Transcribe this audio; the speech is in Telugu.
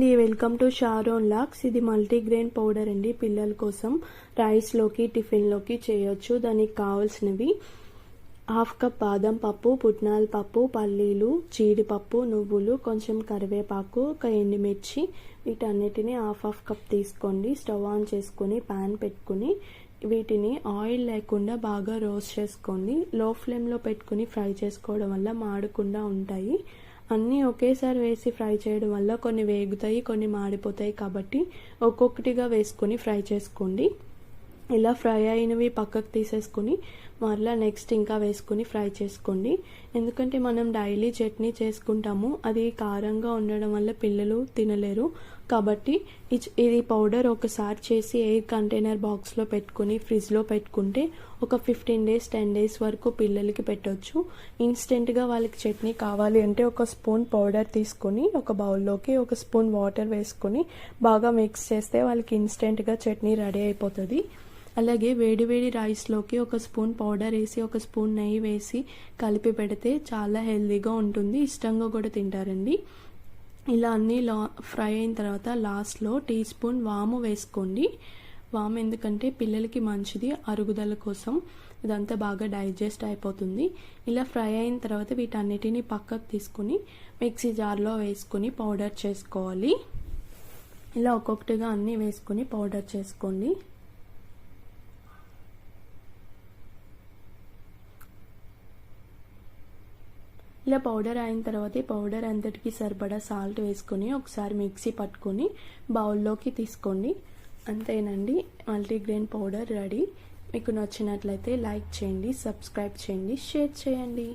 అండి వెల్కమ్ టు షారోన్ లాక్స్. ఇది మల్టీగ్రెయిన్ పౌడర్ అండి పిల్లల కోసం. రైస్లోకి టిఫిన్లోకి చేయొచ్చు. దానికి కావాల్సినవి హాఫ్ కప్ బాదం పప్పు పుట్నాల పప్పు పల్లీలు జీడిపప్పు నువ్వులు కొంచెం కరివేపాకు ఒక ఎండుమిర్చి వీటన్నిటిని హాఫ్ హాఫ్ కప్ తీసుకోండి. స్టవ్ ఆన్ చేసుకొని ప్యాన్ పెట్టుకుని వీటిని ఆయిల్ లేకుండా బాగా రోస్ట్ చేసుకోండి. లో ఫ్లేమ్లో పెట్టుకుని ఫ్రై చేసుకోవడం వల్ల మాడకుండా ఉంటాయి. అన్నీ ఒకేసారి వేసి ఫ్రై చేయడం వల్ల కొన్ని వేగుతాయి కొన్ని మాడిపోతాయి కాబట్టి ఒక్కొక్కటిగా వేసుకొని ఫ్రై చేసుకోండి. ఇలా ఫ్రై అయినవి పక్కకు తీసేసుకొని మరలా నెక్స్ట్ ఇంకా వేసుకొని ఫ్రై చేసుకోండి. ఎందుకంటే మనం డైలీ చట్నీ చేసుకుంటాము అది కారంగా ఉండడం వల్ల పిల్లలు తినలేరు. కాబట్టి ఇది పౌడర్ ఒకసారి చేసి ఎయిర్ కంటైనర్ బాక్స్లో పెట్టుకుని ఫ్రిడ్జ్లో పెట్టుకుంటే ఒక ఫిఫ్టీన్ డేస్ టెన్ డేస్ వరకు పిల్లలకి పెట్టవచ్చు ఇన్స్టెంట్గా వాళ్ళకి చట్నీ కావాలి అంటే ఒక స్పూన్ పౌడర్ తీసుకొని ఒక బౌల్లోకి ఒక స్పూన్ వాటర్ వేసుకొని బాగా మిక్స్ చేస్తే వాళ్ళకి ఇన్స్టెంట్గా చట్నీ రెడీ అయిపోతుంది. అలాగే వేడివేడి రైస్లోకి ఒక స్పూన్ పౌడర్ వేసి ఒక స్పూన్ నెయ్యి వేసి కలిపి పెడితే చాలా హెల్దీగా ఉంటుంది. ఇష్టంగా కూడా తింటారండి. ఇలా అన్నీ లా ఫ్రై అయిన తర్వాత లాస్ట్లో టీ స్పూన్ వాము వేసుకోండి. వాము ఎందుకంటే పిల్లలకి మంచిది అరుగుదల కోసం. ఇదంతా బాగా డైజెస్ట్ అయిపోతుంది. ఇలా ఫ్రై అయిన తర్వాత వీటన్నిటిని పక్కకు తీసుకుని మిక్సీ జార్లో వేసుకొని పౌడర్ చేసుకోవాలి. ఇలా ఒక్కొక్కటిగా అన్నీ వేసుకొని పౌడర్ చేసుకోండి. ఇలా పౌడర్ అయిన తర్వాత ఈ పౌడర్ అంతటికి సరిపడా సాల్ట్ వేసుకొని ఒకసారి మిక్సీ పట్టుకొని బౌల్లోకి తీసుకోండి. అంతేనండి. మల్టీగ్రెయిన్ పౌడర్ రెడీ మీకు నచ్చినట్లయితే లైక్ చేయండి సబ్స్క్రైబ్ చేయండి షేర్ చేయండి.